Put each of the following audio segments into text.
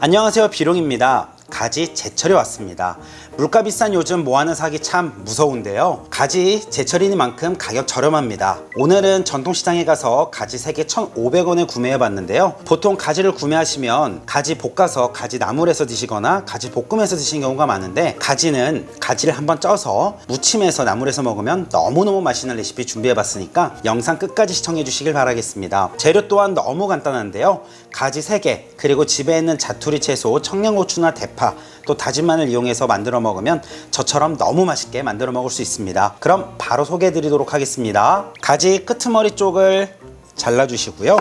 안녕하세요 비룡입니다 가지 제철이 왔습니다. 물가 비싼 요즘 뭐하는 사기 참 무서운데요. 가지 제철이니만큼 가격 저렴합니다. 오늘은 전통시장에 가서 가지 3개 1,500원에 구매해 봤는데요. 보통 가지를 구매하시면 가지 볶아서 가지 나물에서 드시거나 가지 볶음에서 드시는 경우가 많은데 가지는 가지를 한번 쪄서 무침해서 나물에서 먹으면 너무너무 맛있는 레시피 준비해 봤으니까 영상 끝까지 시청해 주시길 바라겠습니다. 재료 또한 너무 간단한데요. 가지 3개 그리고 집에 있는 자투리 채소 청양고추나 대파 또 다진 마늘 이용해서 만들어 먹으면 저처럼 너무 맛있게 만들어 먹을 수 있습니다. 그럼 바로 소개해 드리도록 하겠습니다. 가지 끄트머리 쪽을 잘라 주시고요.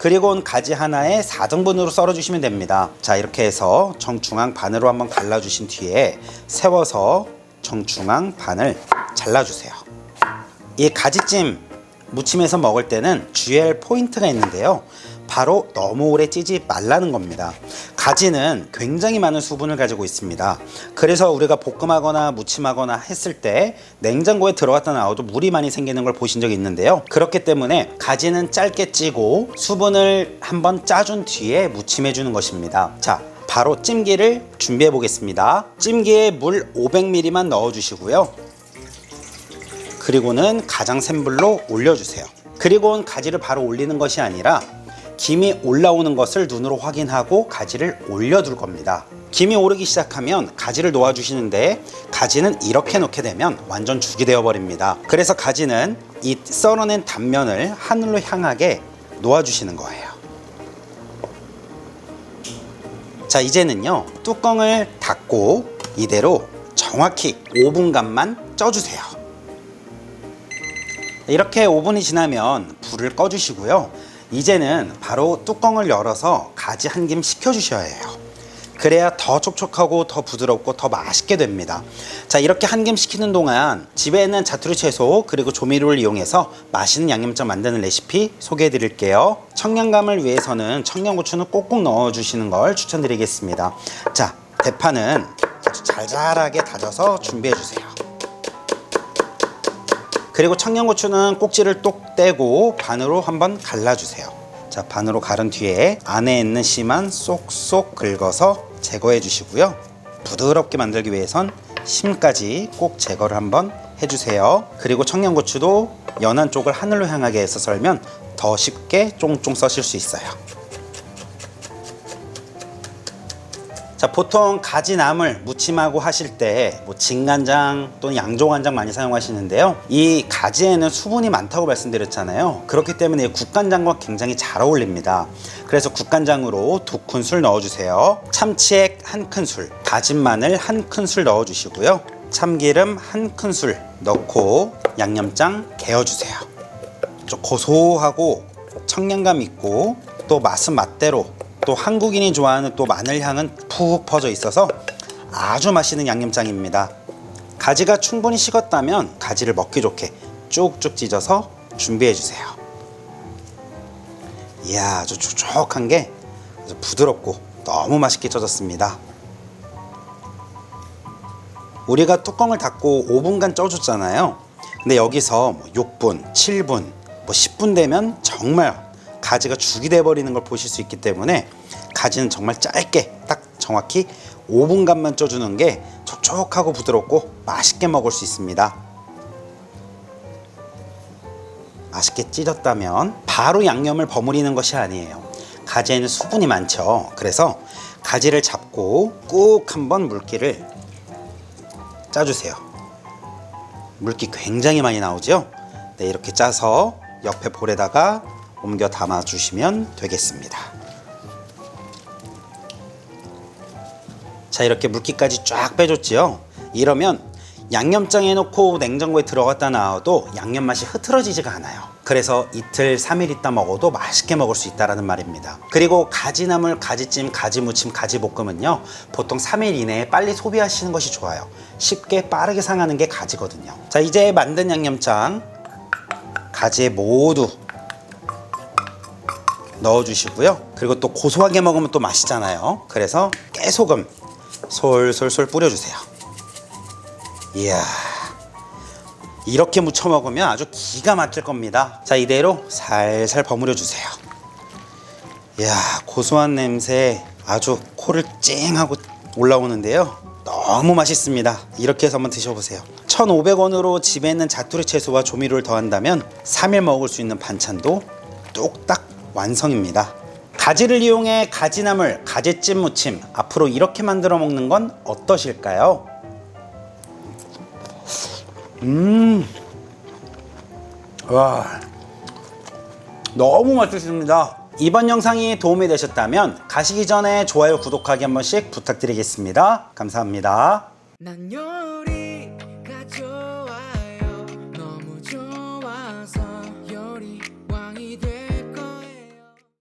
그리고 가지 하나에 4등분으로 썰어 주시면 됩니다. 자 이렇게 해서 정중앙 반으로 한번 갈라 주신 뒤에 세워서 정중앙 반을 잘라 주세요. 이 가지찜 무침해서 먹을 때는 주의할 포인트가 있는데요. 바로 너무 오래 찌지 말라는 겁니다. 가지는 굉장히 많은 수분을 가지고 있습니다. 그래서 우리가 볶음하거나 무침하거나 했을 때 냉장고에 들어갔다 나와도 물이 많이 생기는 걸 보신 적이 있는데요. 그렇기 때문에 가지는 짧게 찌고 수분을 한번 짜준 뒤에 무침해 주는 것입니다. 자, 바로 찜기를 준비해 보겠습니다. 찜기에 물 500ml만 넣어 주시고요. 그리고는 가장 센 불로 올려 주세요. 그리고는 가지를 바로 올리는 것이 아니라 김이 올라오는 것을 눈으로 확인하고 가지를 올려둘 겁니다. 김이 오르기 시작하면 가지를 놓아주시는데 가지는 이렇게 놓게 되면 완전 죽이 되어버립니다. 그래서 가지는 이 썰어낸 단면을 하늘로 향하게 놓아주시는 거예요. 자 이제는요 뚜껑을 닫고 이대로 정확히 5분간만 쪄주세요. 이렇게 5분이 지나면 불을 꺼주시고요. 이제는 바로 뚜껑을 열어서 가지 한 김 식혀주셔야 해요. 그래야 더 촉촉하고 더 부드럽고 더 맛있게 됩니다. 자, 이렇게 한 김 식히는 동안 집에 있는 자투리 채소 그리고 조미료를 이용해서 맛있는 양념장 만드는 레시피 소개해 드릴게요. 청량감을 위해서는 청양고추는 꼭꼭 넣어 주시는 걸 추천드리겠습니다. 자, 대파는 아주 잘잘하게 다져서 준비해 주세요. 그리고 청양고추는 꼭지를 똑 떼고 반으로 한번 갈라주세요. 자, 반으로 가른 뒤에 안에 있는 씨만 쏙쏙 긁어서 제거해 주시고요. 부드럽게 만들기 위해선 심까지 꼭 제거를 한번 해주세요. 그리고 청양고추도 연한 쪽을 하늘로 향하게 해서 썰면 더 쉽게 쫑쫑 써실 수 있어요. 자, 보통 가지나물 무침하고 하실 때 뭐 진간장 또는 양조간장 많이 사용하시는데요. 이 가지에는 수분이 많다고 말씀드렸잖아요. 그렇기 때문에 이 국간장과 굉장히 잘 어울립니다. 그래서 국간장으로 두 큰술 넣어주세요. 참치액 한 큰술, 다진 마늘 한 큰술 넣어주시고요. 참기름 한 큰술 넣고 양념장 개어주세요. 좀 고소하고 청량감 있고 또 맛은 맛대로 또 한국인이 좋아하는 또 마늘 향은 푹 퍼져 있어서 아주 맛있는 양념장입니다. 가지가 충분히 식었다면 가지를 먹기 좋게 쭉쭉 찢어서 준비해 주세요. 이야, 아주 촉촉한 게 아주 부드럽고 너무 맛있게 쪄졌습니다. 우리가 뚜껑을 닫고 5분간 쪄줬잖아요. 근데 여기서 뭐 6분, 7분, 뭐 10분 되면 정말 가지가 죽이 돼버리는 걸 보실 수 있기 때문에 가지는 정말 짧게 딱 정확히 5분간만 쪄주는 게 촉촉하고 부드럽고 맛있게 먹을 수 있습니다. 맛있게 찢었다면 바로 양념을 버무리는 것이 아니에요. 가지에는 수분이 많죠. 그래서 가지를 잡고 꾹 한번 물기를 짜주세요. 물기 굉장히 많이 나오죠? 네, 이렇게 짜서 옆에 볼에다가 옮겨 담아 주시면 되겠습니다. 자, 이렇게 물기까지 쫙 빼줬지요? 이러면 양념장에 넣고 냉장고에 들어갔다 나와도 양념 맛이 흐트러지지가 않아요. 그래서 이틀, 3일 있다 먹어도 맛있게 먹을 수 있다라는 말입니다. 그리고 가지나물, 가지찜, 가지무침, 가지볶음은요. 보통 3일 이내에 빨리 소비하시는 것이 좋아요. 쉽게 빠르게 상하는 게 가지거든요. 자, 이제 만든 양념장 가지에 모두 넣어주시고요. 그리고 또 고소하게 먹으면 또 맛있잖아요. 그래서 깨소금 솔솔솔 뿌려주세요. 이야. 이렇게 무쳐 먹으면 아주 기가 막힐 겁니다. 자, 이대로 살살 버무려 주세요. 이야, 고소한 냄새 아주 코를 찡 하고 올라오는데요. 너무 맛있습니다. 이렇게 해서 한번 드셔보세요. 1,500원으로 집에 있는 자투리 채소와 조미료를 더한다면 3일 먹을 수 있는 반찬도 뚝딱 완성입니다. 가지를 이용해 가지나물, 가지찜 무침 앞으로 이렇게 만들어 먹는 건 어떠실까요? 음, 와, 너무 맛있습니다. 이번 영상이 도움이 되셨다면 가시기 전에 좋아요, 구독하기 한 번씩 부탁드리겠습니다. 감사합니다.